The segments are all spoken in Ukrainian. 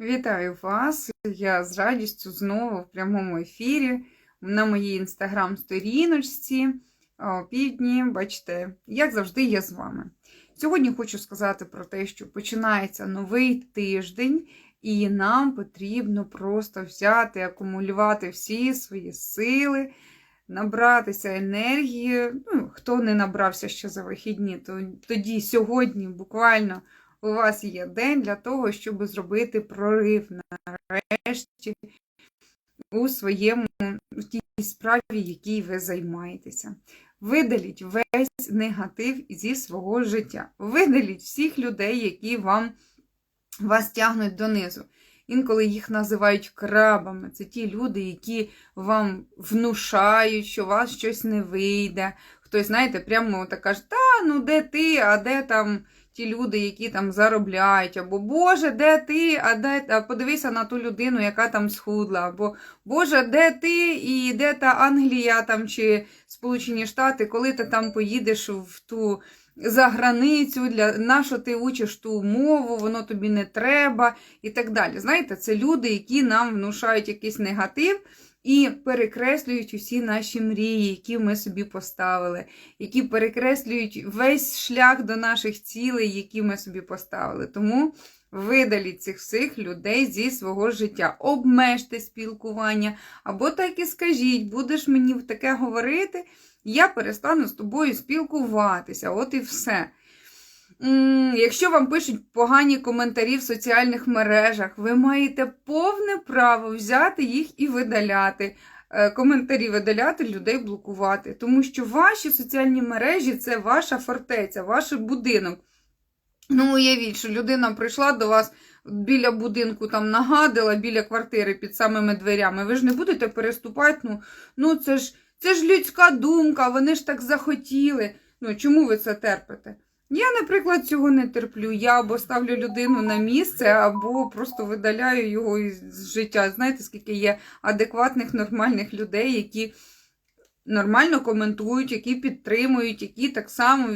Вітаю вас! Я з радістю знову в прямому ефірі на моїй інстаграм-сторіночці півдні. Бачите, як завжди, я з вами. Сьогодні хочу сказати про те, що починається новий тиждень, і нам потрібно просто взяти, акумулювати всі свої сили, набратися енергії. Ну, Хто не набрався ще за вихідні, то тоді сьогодні буквально у вас є день для того, щоб зробити прорив нарешті у своєму в тій справі, якій ви займаєтеся. Видаліть весь негатив зі свого життя. Видаліть всіх людей, які вам вас тягнуть донизу. Інколи їх називають крабами. Це ті люди, які вам внушають, що у вас щось не вийде. Хтось, знаєте, прямо так каже, та ну де ти, а де там ті люди, які там заробляють, або Боже, де ти? А де подивися на ту людину, яка там схудла, або Боже, де ти і де та Англія там чи Сполучені Штати, коли ти там поїдеш в ту за границю, для на що ти учиш ту мову, воно тобі не треба і так далі. Знаєте, це люди, які нам внушають якийсь негатив. І перекреслюють усі наші мрії, які ми собі поставили, які перекреслюють весь шлях до наших цілей, які ми собі поставили. Тому видаліть цих всіх людей зі свого життя, обмежте спілкування, або так і скажіть, будеш мені таке говорити, я перестану з тобою спілкуватися. От і все. Якщо вам пишуть погані коментарі в соціальних мережах, ви маєте повне право взяти їх і видаляти. Е, коментарі видаляти, людей блокувати. Тому що ваші соціальні мережі це ваша фортеця, ваш будинок. Ну, уявіть, що людина прийшла до вас біля будинку, там нагадила, біля квартири під самими дверями. Ви ж не будете переступати. Ну, ну це ж це ж людська думка, вони ж так захотіли. Ну, Чому ви це терпите? Я, наприклад, цього не терплю. Я або ставлю людину на місце, або просто видаляю його із життя. Знаєте, скільки є адекватних, нормальних людей, які нормально коментують, які підтримують, які так само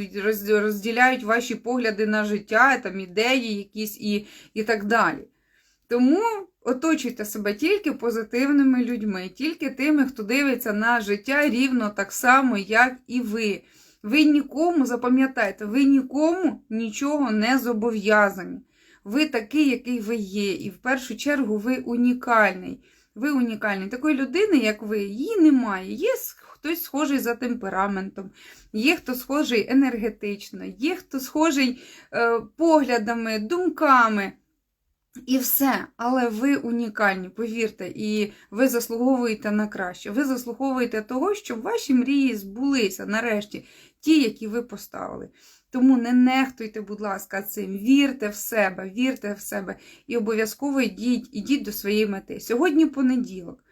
розділяють ваші погляди на життя, там ідеї якісь і, і так далі. Тому оточуйте себе тільки позитивними людьми, тільки тими, хто дивиться на життя рівно так само, як і ви. Ви нікому, запам'ятайте, ви нікому нічого не зобов'язані. Ви такий, який ви є. І в першу чергу ви унікальний. Ви унікальний. Такої людини, як ви, її немає. Є хтось схожий за темпераментом, є хто схожий енергетично, є хто схожий е, поглядами, думками. І все, але ви унікальні, повірте, і ви заслуговуєте на краще. Ви заслуговуєте того, щоб ваші мрії збулися нарешті, ті, які ви поставили. Тому не нехтуйте, будь ласка, цим. Вірте в себе, вірте в себе і обов'язково йдіть, йдіть до своєї мети. Сьогодні понеділок.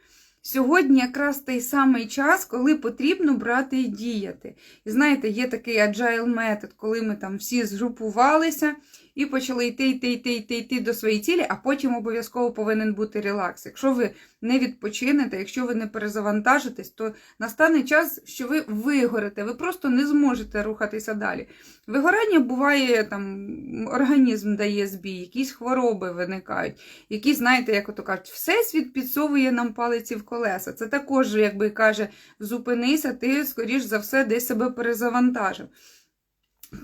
Сьогодні якраз той самий час, коли потрібно брати і діяти. І знаєте, є такий agile метод, коли ми там всі згрупувалися і почали йти, йти, йти, йти, йти до своєї цілі, а потім обов'язково повинен бути релакс. Якщо ви не відпочинете, якщо ви не перезавантажитесь, то настане час, що ви вигорите, ви просто не зможете рухатися далі. Вигорання буває, там, організм дає збій, якісь хвороби виникають, якісь, знаєте, як ото кажуть, всесвіт підсовує нам палиці в колеса. Це також, якби каже, зупинися, ти, скоріш за все, десь себе перезавантажив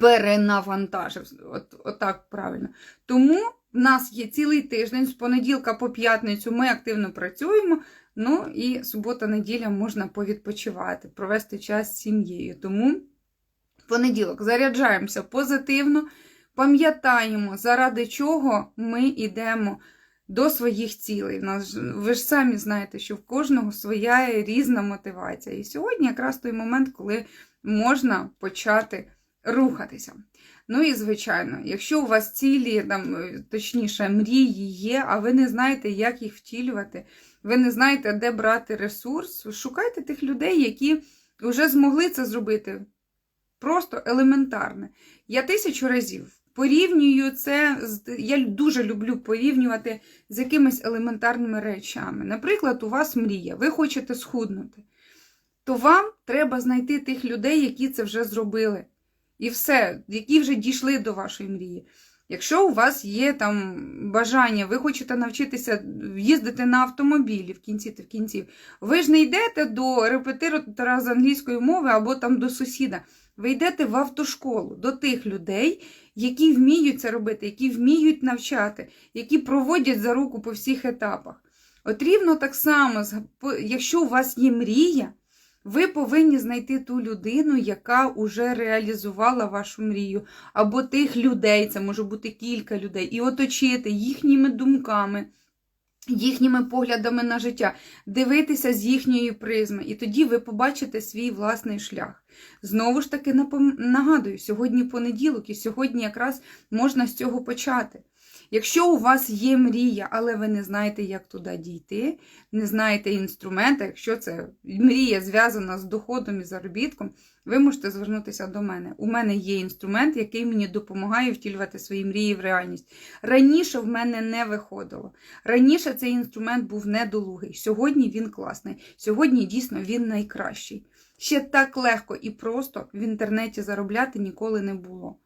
перенавантажив. От, Отак правильно. Тому в нас є цілий тиждень, з понеділка по п'ятницю ми активно працюємо. Ну і субота-неділя можна повідпочивати, провести час з сім'єю. Тому понеділок заряджаємося позитивно, пам'ятаємо, заради чого ми йдемо до своїх цілей. Ви ж самі знаєте, що в кожного своя різна мотивація. І сьогодні якраз той момент, коли можна почати рухатися. Ну і, звичайно, якщо у вас цілі, там, е, точніше, мрії є, а ви не знаєте, як їх втілювати, ви не знаєте, де брати ресурс, шукайте тих людей, які вже змогли це зробити. Просто елементарне. Я тисячу разів порівнюю це, я дуже люблю порівнювати з якимись елементарними речами. Наприклад, у вас мрія, ви хочете схуднути, то вам треба знайти тих людей, які це вже зробили. І все, які вже дійшли до вашої мрії. Якщо у вас є там бажання, ви хочете навчитися їздити на автомобілі в кінці та в кінці, ви ж не йдете до репетитора з англійської мови або там до сусіда. Ви йдете в автошколу до тих людей, які вміють це робити, які вміють навчати, які проводять за руку по всіх етапах. От рівно так само, якщо у вас є мрія, ви повинні знайти ту людину, яка вже реалізувала вашу мрію, або тих людей, це може бути кілька людей, і оточити їхніми думками, їхніми поглядами на життя, дивитися з їхньої призми, і тоді ви побачите свій власний шлях. Знову ж таки, нагадую, сьогодні понеділок, і сьогодні якраз можна з цього почати. Якщо у вас є мрія, але ви не знаєте, як туди дійти, не знаєте інструмента, якщо це мрія зв'язана з доходом і заробітком, ви можете звернутися до мене. У мене є інструмент, який мені допомагає втілювати свої мрії в реальність. Раніше в мене не виходило. Раніше цей інструмент був недолугий. Сьогодні він класний. Сьогодні дійсно він найкращий. Ще так легко і просто в інтернеті заробляти ніколи не було.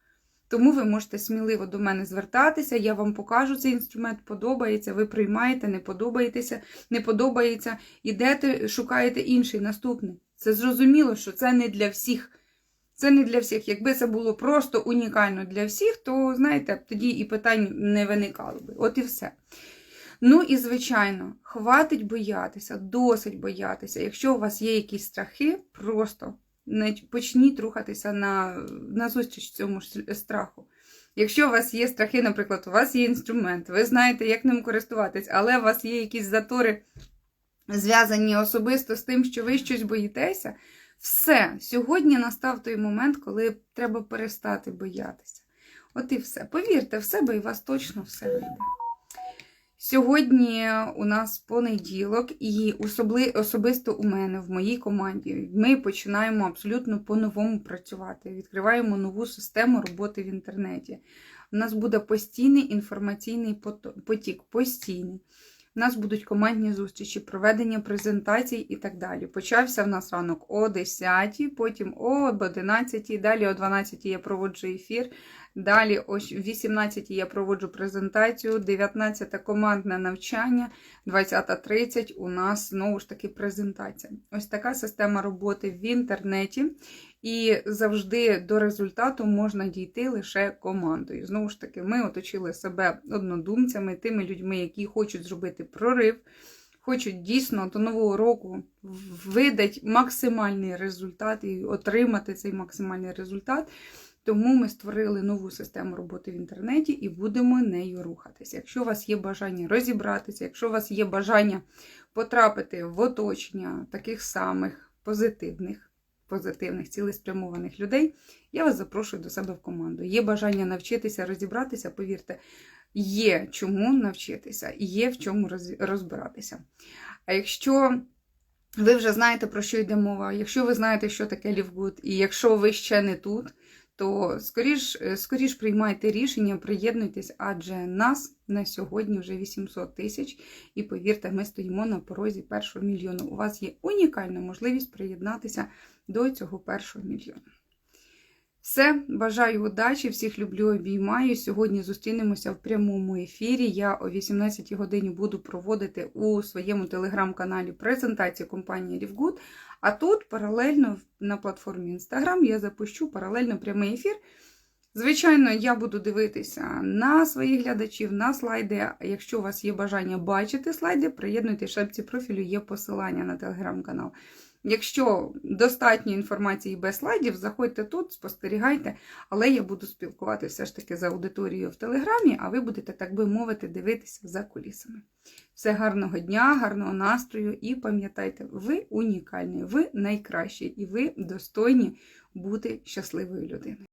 Тому ви можете сміливо до мене звертатися, я вам покажу цей інструмент, подобається, ви приймаєте, не подобаєтеся, не подобається, ідете, шукаєте інший, наступний. Це зрозуміло, що це не для всіх. Це не для всіх. Якби це було просто унікально для всіх, то, знаєте, тоді і питань не виникало би. От і все. Ну і, звичайно, хватить боятися, досить боятися. Якщо у вас є якісь страхи, просто не почніть рухатися на, на зустріч цьому страху. Якщо у вас є страхи, наприклад, у вас є інструмент, ви знаєте, як ним користуватись, але у вас є якісь затори, зв'язані особисто з тим, що ви щось боїтеся, все, сьогодні настав той момент, коли треба перестати боятися. От і все. Повірте в себе, і вас точно все вийде. Сьогодні у нас понеділок, і особисто у мене в моїй команді ми починаємо абсолютно по-новому працювати. Відкриваємо нову систему роботи в інтернеті. У нас буде постійний інформаційний потік, постійний. У нас будуть командні зустрічі, проведення презентацій і так далі. Почався в нас ранок о 10, потім о 11, далі о 12 я проводжу ефір. Далі о 18 я проводжу презентацію, 19 командне навчання, 20.30 у нас знову ж таки презентація. Ось така система роботи в інтернеті. І завжди до результату можна дійти лише командою. Знову ж таки, ми оточили себе однодумцями, тими людьми, які хочуть зробити прорив, хочуть дійсно до нового року видати максимальний результат і отримати цей максимальний результат. Тому ми створили нову систему роботи в інтернеті і будемо нею рухатися. Якщо у вас є бажання розібратися, якщо у вас є бажання потрапити в оточення таких самих позитивних, позитивних, цілеспрямованих людей, я вас запрошую до себе в команду. Є бажання навчитися розібратися, повірте, є чому навчитися і є в чому розбиратися. А якщо ви вже знаєте, про що йде мова, якщо ви знаєте, що таке Лівгуд, і якщо ви ще не тут, то скоріш, е, скоріш приймайте рішення, приєднуйтесь, адже нас на сьогодні вже 800 тисяч. І повірте, ми стоїмо на порозі першого мільйону. У вас є унікальна можливість приєднатися до цього першого мільйону. Все, бажаю удачі, всіх люблю, обіймаю. Сьогодні зустрінемося в прямому ефірі. Я о 18 годині буду проводити у своєму телеграм-каналі презентацію компанії Лівгуд. А тут паралельно на платформі Instagram я запущу паралельно прямий ефір. Звичайно, я буду дивитися на своїх глядачів, на слайди. Якщо у вас є бажання бачити слайди, приєднуйте в шапці профілю, є посилання на телеграм-канал. Якщо достатньо інформації без слайдів, заходьте тут, спостерігайте, але я буду спілкуватися все ж таки з аудиторією в Телеграмі, а ви будете, так би мовити, дивитися за кулісами. Все гарного дня, гарного настрою і пам'ятайте, ви унікальні, ви найкращі і ви достойні бути щасливою людиною.